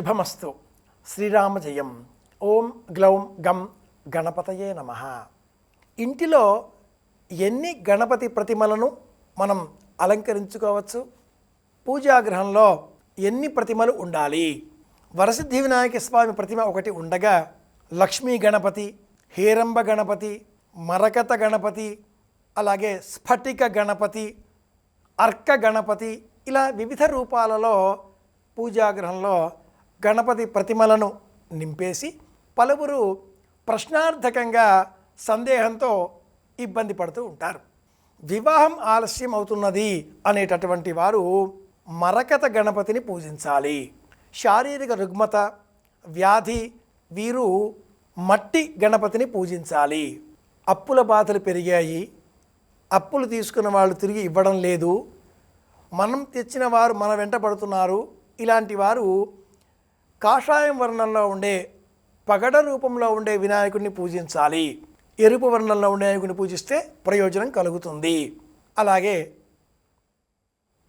శుభమస్తు శ్రీరామ జయం ఓం గ్లౌం గం గణపతయే నమ ఇంటిలో ఎన్ని గణపతి ప్రతిమలను మనం అలంకరించుకోవచ్చు? పూజాగృహంలో ఎన్ని ప్రతిమలు ఉండాలి? వరసిద్ధి వినాయక స్వామి ప్రతిమ ఒకటి ఉండగా లక్ష్మీ గణపతి హేరంబ గణపతి మరకత గణపతి అలాగే స్ఫటిక గణపతి అర్క గణపతి ఇలా వివిధ రూపాలలో పూజాగృహంలో గణపతి ప్రతిమలను నింపేసి పలువురు ప్రశ్నార్థకంగా సందేహంతో ఇబ్బంది పడుతూ ఉంటారు. వివాహం ఆలస్యం అవుతున్నది అనేటటువంటి వారు మరకత గణపతిని పూజించాలి. శారీరక రుగ్మత వ్యాధి వీరు మట్టి గణపతిని పూజించాలి. అప్పుల బాధలు పెరిగాయి. అప్పులు తీసుకున్న వాళ్ళు తిరిగి ఇవ్వడం లేదు. మనం తెచ్చిన వారు మన వెంట పడుతున్నారు. ఇలాంటి వారు కాషాయం వర్ణంలో ఉండే పగడ రూపంలో ఉండే వినాయకుడిని పూజించాలి. ఎరుపు వర్ణంలో ఉండే వినాయకుడిని పూజిస్తే ప్రయోజనం కలుగుతుంది. అలాగే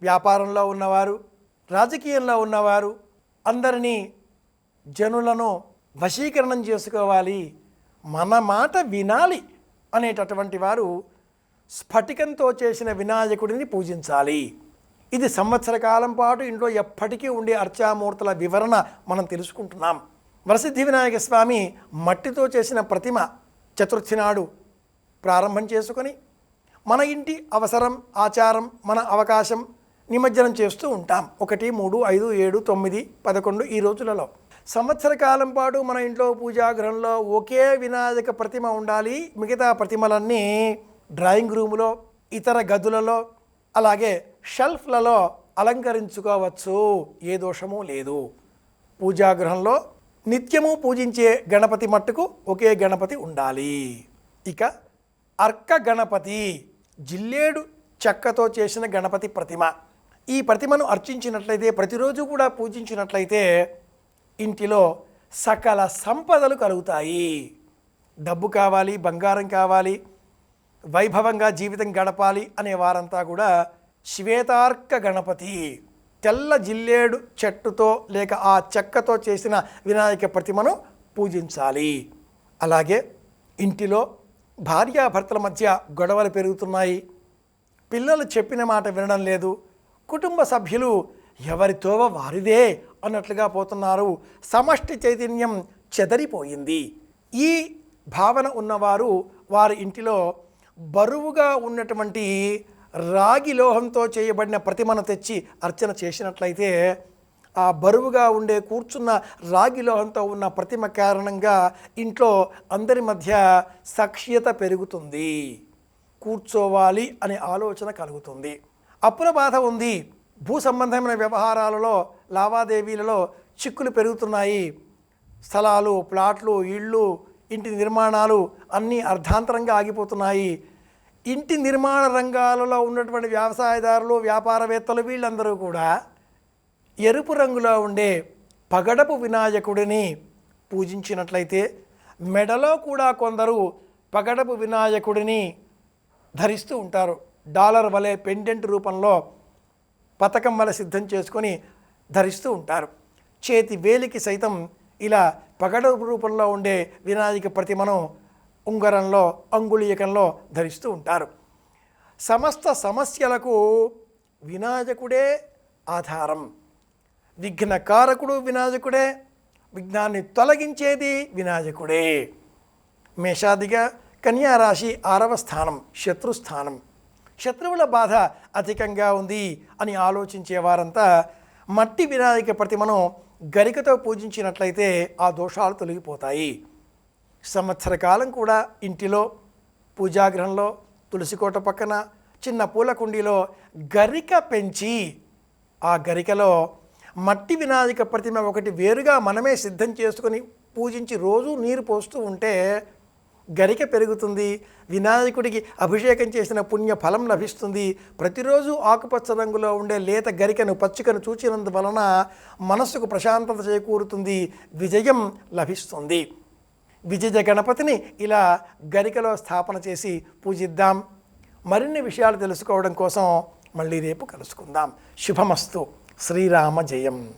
వ్యాపారంలో ఉన్నవారు రాజకీయంలో ఉన్నవారు అందరినీ జనులను వశీకరణం చేసుకోవాలి. మన మాట వినాలి అనేటటువంటి వారు స్ఫటికంతో చేసిన వినాయకుడిని పూజించాలి. ఇది సంవత్సర కాలం పాటు ఇంట్లో ఎప్పటికీ ఉండే అర్చామూర్తుల వివరణ మనం తెలుసుకుంటున్నాం. వరసిద్ధి వినాయక స్వామి మట్టితో చేసిన ప్రతిమ చతుర్థి నాడు ప్రారంభం చేసుకొని మన ఇంటి అవసరం ఆచారం మన అవకాశం నిమజ్జనం చేస్తూ ఉంటాం. ఒకటి మూడు ఐదు ఏడు తొమ్మిది పదకొండు ఈ రోజులలో. సంవత్సర కాలం పాటు మన ఇంట్లో పూజాగృహంలో ఒకే వినాయక ప్రతిమ ఉండాలి. మిగతా ప్రతిమలన్నీ డ్రాయింగ్ రూములో ఇతర గదులలో అలాగే షెల్ఫ్లలో అలంకరించుకోవచ్చు. ఏ దోషము లేదు. పూజాగృహంలో నిత్యము పూజించే గణపతి మట్టుకు ఒకే గణపతి ఉండాలి. ఇక అర్క గణపతి జిల్లేడు చెక్కతో చేసిన గణపతి ప్రతిమ. ఈ ప్రతిమను అర్చించినట్లయితే ప్రతిరోజు కూడా పూజించినట్లయితే ఇంటిలో సకల సంపదలు కలుగుతాయి. డబ్బు కావాలి బంగారం కావాలి వైభవంగా జీవితం గడపాలి అనే వారంతా కూడా శ్వేతార్క గణపతి తెల్ల జిల్లేడు చెట్టుతో లేక ఆ చెక్కతో చేసిన వినాయక ప్రతిమను పూజించాలి. అలాగే ఇంటిలో భార్యాభర్తల మధ్య గొడవలు పెరుగుతున్నాయి. పిల్లలు చెప్పిన మాట వినడం లేదు. కుటుంబ సభ్యులు ఎవరితో వారిదే అన్నట్లుగా పోతున్నారు. సమష్టి చైతన్యం చెదరిపోయింది. ఈ భావన ఉన్నవారు వారి ఇంటిలో బరువుగా ఉన్నటువంటి రాగి లోహంతో చేయబడిన ప్రతిమను తెచ్చి అర్చన చేసినట్లయితే ఆ బరువుగా ఉండే కూర్చున్న రాగి లోహంతో ఉన్న ప్రతిమ కారణంగా ఇంట్లో అందరి మధ్య సఖ్యత పెరుగుతుంది. కూర్చోవాలి అనే ఆలోచన కలుగుతుంది. అప్పుల బాధ ఉంది. భూ సంబంధమైన వ్యవహారాలలో లావాదేవీలలో చిక్కులు పెరుగుతున్నాయి. స్థలాలు ప్లాట్లు ఇళ్ళు ఇంటి నిర్మాణాలు అన్నీ అర్ధాంతరంగా ఆగిపోతున్నాయి. ఇంటి నిర్మాణ రంగాలలో ఉన్నటువంటి వ్యవసాయదారులు వ్యాపారవేత్తలు వీళ్ళందరూ కూడా ఎరుపు రంగులో ఉండే పగడపు వినాయకుడిని పూజించినట్లయితే మెడలో కూడా కొందరు పగడపు వినాయకుడిని ధరిస్తూ ఉంటారు. డాలర్ వలె పెండెంట్ రూపంలో పథకం వలె సిద్ధం చేసుకొని ధరిస్తూ ఉంటారు. చేతి వేలికి సైతం ఇలా పగడపు రూపంలో ఉండే వినాయక ప్రతిమను ఉంగరంలో అంగుళీయకంలో ధరిస్తూ ఉంటారు. సమస్త సమస్యలకు వినాయకుడే ఆధారం. విఘ్నకారకుడు వినాయకుడే విఘ్నాన్ని తొలగించేది వినాయకుడే మేషాదిగా కన్యారాశి ఆరవ స్థానం శత్రుస్థానం శత్రువుల బాధ అధికంగా ఉంది అని ఆలోచించే వారంతా మట్టి వినాయక ప్రతిమను గరికతో పూజించినట్లయితే ఆ దోషాలు తొలగిపోతాయి. సంవత్సర కాలం కూడా ఇంటిలో పూజాగృహంలో తులసికోట పక్కన చిన్న పూల కుండీలో గరిక పెంచి ఆ గరికలో మట్టి వినాయక ప్రతిమ ఒకటి వేరుగా మనమే సిద్ధం చేసుకొని పూజించి రోజు నీరు పోస్తూ ఉంటే గరిక పెరుగుతుంది వినాయకుడికి అభిషేకం చేసిన పుణ్య ఫలం లభిస్తుంది. ప్రతిరోజు ఆకుపచ్చ రంగులో ఉండే లేత గరికను పచ్చికను చూచినందువలన మనస్సుకు ప్రశాంతత చేకూరుతుంది విజయం లభిస్తుంది. విజయ గణపతిని ఇలా గరికలో స్థాపన చేసి పూజిద్దాం. మరిన్ని విషయాలు తెలుసుకోవడం కోసం మళ్ళీ రేపు కలుసుకుందాం. శుభమస్తు. శ్రీరామ జయం.